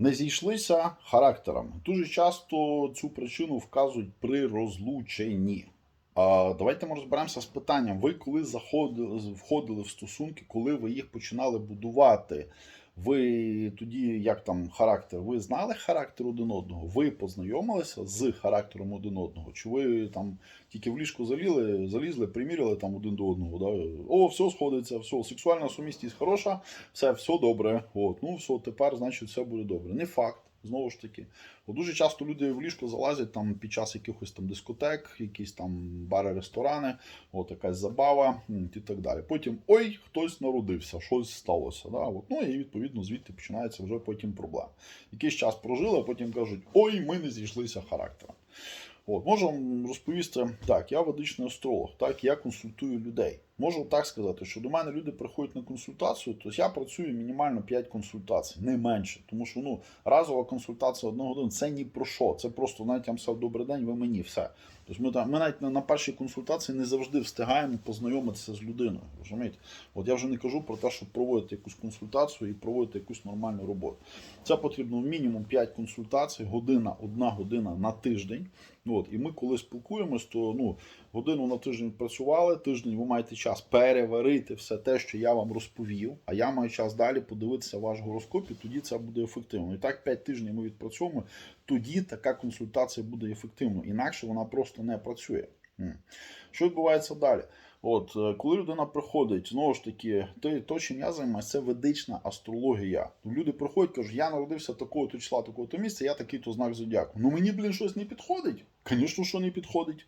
Не зійшлися характерами. Дуже часто цю причину вказують при розлученні. Давайте ми розберемося з питанням. Ви коли заходили, входили в стосунки, коли ви їх починали будувати? Ви тоді, як там характер, ви знали характер один одного? Ви познайомилися з характером один одного? Чи ви там тільки в ліжку заліли, залізли, приміряли там один до одного? Да? О, все сходиться, все, сексуальна сумісність хороша, все, все добре. От, ну все, тепер, значить, все буде добре. Не факт. Знову ж таки, От дуже часто люди в ліжко залазять там під час якихось там дискотек, якісь там бари, ресторани, от якась забава і так далі. Потім ой, хтось народився, щось сталося. Да? От, ну і відповідно звідти починається вже потім проблема. Якийсь час прожили, а потім кажуть, ой, ми не зійшлися характером. От, можу розповісти так, я ведичний астролог, так, я консультую людей. Можу так сказати, що до мене люди приходять на консультацію, то я працюю мінімально 5 консультацій, не менше. Тому що ну, разова консультація одного години це ні про що. Це просто навіть я вам сказав, добрий день, ви мені все. Тобто ми, ми навіть на, на першій консультації не завжди встигаємо познайомитися з людиною. Розумієте? От я вже не кажу про те, щоб проводити якусь консультацію і проводити якусь нормальну роботу. Це потрібно мінімум 5 консультацій, година, одна година на тиждень. От, і ми коли спілкуємось, то ну, годину на тиждень працювали, тиждень ви маєте час переварити все те, що я вам розповів, а я маю час далі подивитися ваш гороскоп, і тоді це буде ефективно. І так 5 тижнів ми відпрацьовуємо, тоді така консультація буде ефективною. Інакше вона просто не працює. Що відбувається далі? От, е, коли людина приходить, знову ж таки, те, то, чим я займаюся, це ведична астрологія. Люди приходять, кажуть, я народився такого-то числа, такого-то місця, я такий-то знак зодіаку. Ну мені, блін, щось не підходить. Звісно, що не підходить.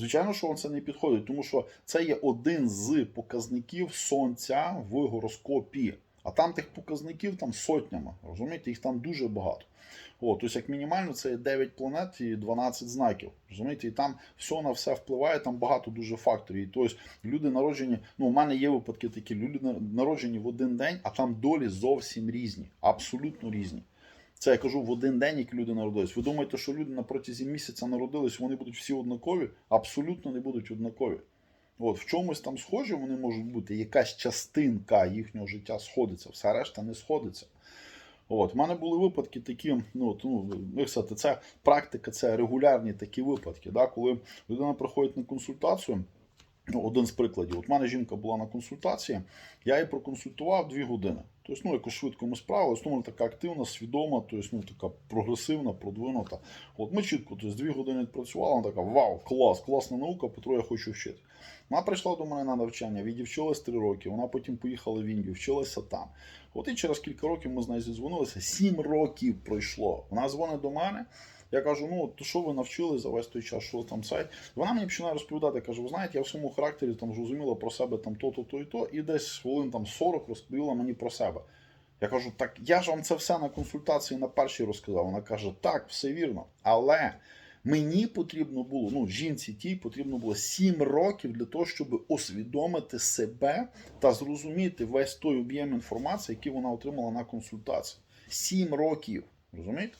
Звичайно, що це не підходить, тому що це є один з показників сонця в гороскопі. А там тих показників там сотнями. Розумієте, їх там дуже багато. О, тобто, як мінімально, це 9 планет і 12 знаків. Розумієте, і там все на все впливає, там багато дуже факторів. І тобто люди народжені, ну у мене є випадки такі, люди народжені в один день, а там долі зовсім різні, абсолютно різні. Це я кажу в один день, як люди народились. Ви думаєте, що люди на протязі місяця народились, вони будуть всі однакові? Абсолютно не будуть однакові. От, в чомусь там схожі вони можуть бути, якась частинка їхнього життя сходиться, все решта не сходиться. От, в мене були випадки такі, ну, от, ну, це практика, це регулярні такі випадки. Да, коли людина приходить на консультацію, ну, один з прикладів. От мене жінка була на консультації, я її проконсультував дві години. Тобто, ну, якось швидко ми справилися, ну, вона така активна, свідома, тобто, ну, така прогресивна, продвинута. От ми чітко, тобто, дві години відпрацювали, вона така, вау, клас, класна наука, Петро, я хочу вчити. Вона прийшла до мене на навчання, відівчилась три роки, вона потім поїхала в Індію, вчилася там. От і через кілька років ми з нею зідзвонилися, сім років пройшло. Вона дзвонить до мене. Я кажу, ну то що ви навчили за весь той час, що там сайт? Вона мені починає розповідати, каже, ви знаєте, я в своєму характері там зрозуміла про себе там то-то, то і то, і десь хвилин там 40 розповіла мені про себе. Я кажу, так я ж вам це все на консультації на першій розказав. Вона каже, так, все вірно. Але мені потрібно було, ну, жінці тій потрібно було 7 років для того, щоб усвідомити себе та зрозуміти весь той об'єм інформації, який вона отримала на консультації. 7 років. Розумієте?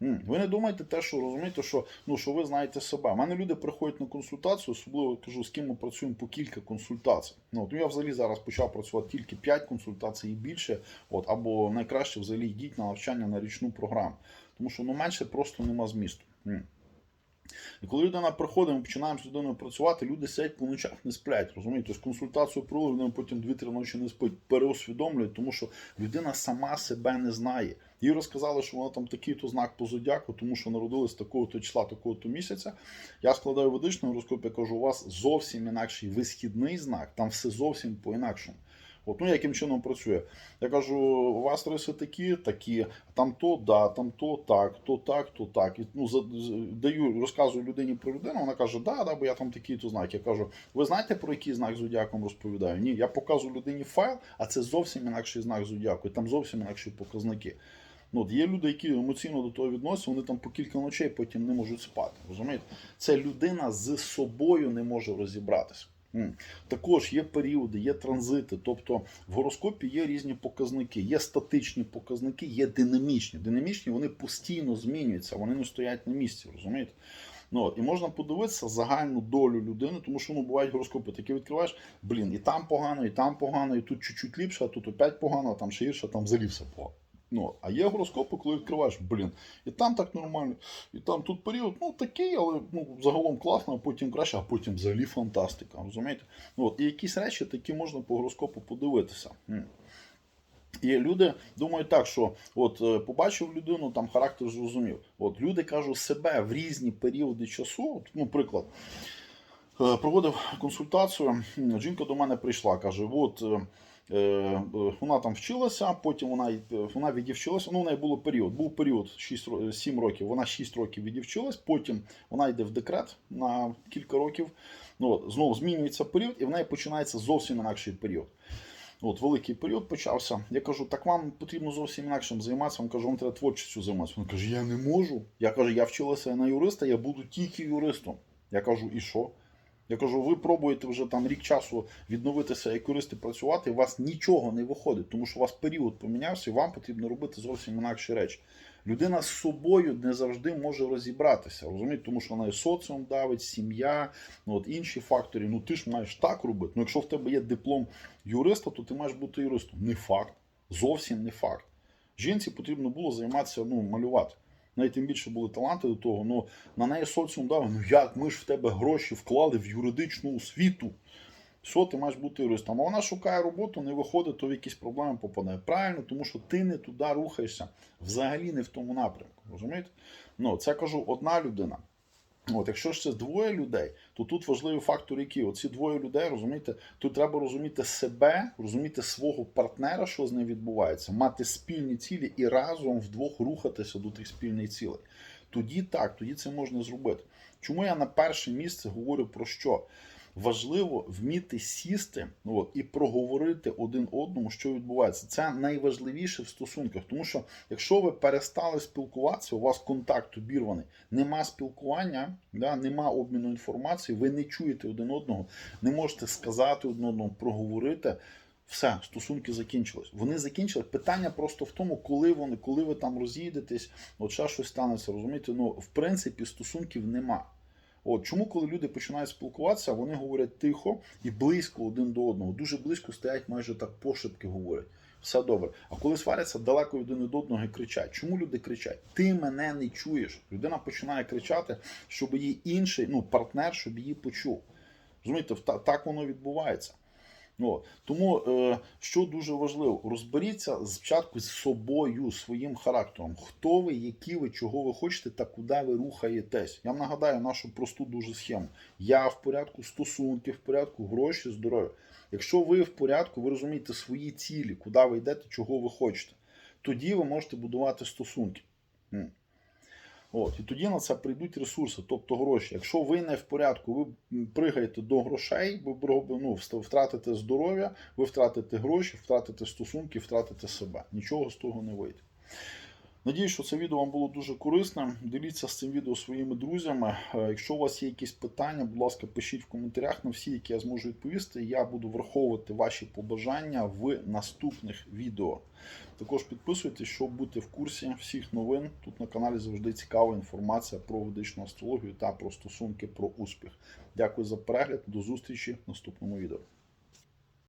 Ви не думайте те, що розумієте, що, ну, що ви знаєте себе. У мене люди приходять на консультацію, особливо кажу, з ким ми працюємо по кілька консультацій. Ну, от, ну, я взагалі зараз почав працювати тільки 5 консультацій і більше, от, або найкраще взагалі йдіть на навчання на річну програму. Тому що ну, менше просто нема змісту. І коли людина приходить, ми починаємо з людиною працювати, люди сидять по ночах не сплять. Розумієте? Тобто консультацію людина потім 2-3 ночі не спить, переусвідомлюють, тому що людина сама себе не знає. Їй розказали, що вона там такий-то знак по зодіаку, тому що народилась такого-то числа, такого-то місяця. Я складаю ведичний гороскоп, я кажу, у вас зовсім інакший висхідний знак, там все зовсім по-інакшому. От, ну, яким чином працює? Я кажу, у вас риси такі, такі, там то, да, там то так, то так, то так. І, ну, даю, розказую людині про людину, вона каже, да, да, бо я там такий то знак. Я кажу, ви знаєте, про який знак зодіаком розповідаю? Ні, я показую людині файл, а це зовсім інакший знак зодіаку, і там зовсім інакші показники. Ну, от є люди, які емоційно до того відносяться, вони там по кілька ночей потім не можуть спати. Розумієте? Це людина з собою не може розібратися. Також є періоди, є транзити. Тобто в гороскопі є різні показники, є статичні показники, є динамічні. Динамічні вони постійно змінюються, вони не стоять на місці, розумієте? Ну, і можна подивитися загальну долю людини, тому що ну, бувають гороскопи, такі відкриваєш, блін, і там погано, і там погано, і тут чуть-чуть ліпше, а тут опять погано, а там ще гірше, а там взагалі все погано. Ну, а є гороскопи, коли відкриваєш, блін, і там так нормально, і там тут період, ну такий, але ну, загалом класно, а потім краще, а потім взагалі фантастика. Розумієте? Ну, от, і якісь речі такі можна по гороскопу подивитися. І люди думають так, що от е, побачив людину, там характер зрозумів. От люди кажуть себе в різні періоди часу. От, ну, приклад, проводив консультацію. Жінка до мене прийшла, каже: от. е, е, Вона там вчилася, потім вона, е, вона відівчилася. Ну, у неї було період. Був період 6, ро- 7 років. Вона 6 років відівчилась, потім вона йде в декрет на кілька років. Ну, от, знову змінюється період, і в неї починається зовсім інакший період. От великий період почався. Я кажу, так вам потрібно зовсім інакшим займатися. Він каже, вам треба творчістю займатися. Він каже, я не можу. Я кажу, я вчилася на юриста, я буду тільки юристом. Я кажу, і що? Я кажу, ви пробуєте вже там рік часу відновитися як юристи працювати, у вас нічого не виходить, тому що у вас період помінявся, і вам потрібно робити зовсім інакші речі. Людина з собою не завжди може розібратися, розумієте, тому що вона і соціум давить, сім'я, ну от інші фактори. Ну ти ж маєш так робити. Ну якщо в тебе є диплом юриста, то ти маєш бути юристом. Не факт, зовсім не факт. Жінці потрібно було займатися ну, малювати. Навіть тим більше були таланти до того, ну на неї соціум дав, ну як ми ж в тебе гроші вклали в юридичну освіту. Що ти маєш бути юристом? А вона шукає роботу, не виходить, то в якісь проблеми попадає. Правильно, тому що ти не туди рухаєшся, взагалі не в тому напрямку. Розумієте? Ну, це кажу одна людина. От, якщо ж це двоє людей, то тут важливий фактор, який оці двоє людей, розумієте, тут треба розуміти себе, розуміти свого партнера, що з ним відбувається, мати спільні цілі і разом вдвох рухатися до тих спільних цілей. Тоді так, тоді це можна зробити. Чому я на перше місце говорю про що? Важливо вміти сісти ну, от, і проговорити один одному, що відбувається. Це найважливіше в стосунках, тому що якщо ви перестали спілкуватися, у вас контакт обірваний, нема спілкування, да, нема обміну інформацією, ви не чуєте один одного, не можете сказати один одному, проговорити. Все, стосунки закінчились. Вони закінчились. Питання просто в тому, коли вони, коли ви там роз'їдетесь, от ще щось станеться. Розумієте, ну в принципі стосунків нема. От чому, коли люди починають спілкуватися, вони говорять тихо і близько один до одного. Дуже близько стоять, майже так пошепки говорять. Все добре. А коли сваряться далеко один від одного і кричать. Чому люди кричать? Ти мене не чуєш. Людина починає кричати, щоб її інший, ну, партнер, щоб її почув. Розумієте, та- так воно відбувається. Ну, тому е, що дуже важливо, розберіться спочатку з собою, своїм характером. Хто ви, які ви, чого ви хочете та куди ви рухаєтесь. Я вам нагадаю нашу просту дуже схему. Я в порядку стосунків, в порядку гроші, здоров'я. Якщо ви в порядку, ви розумієте свої цілі, куди ви йдете, чого ви хочете, тоді ви можете будувати стосунки. От, і тоді на це прийдуть ресурси, тобто гроші. Якщо ви не в порядку, ви пригаєте до грошей, ви ну, втратите здоров'я, ви втратите гроші, втратите стосунки, втратите себе. Нічого з того не вийде. Надію, що це відео вам було дуже корисним. Діліться з цим відео своїми друзями. Е, Якщо у вас є якісь питання, будь ласка, пишіть в коментарях на всі, які я зможу відповісти. Я буду враховувати ваші побажання в наступних відео. Також підписуйтесь, щоб бути в курсі всіх новин. Тут на каналі завжди цікава інформація про ведичну астрологію та про стосунки про успіх. Дякую за перегляд. До зустрічі в наступному відео.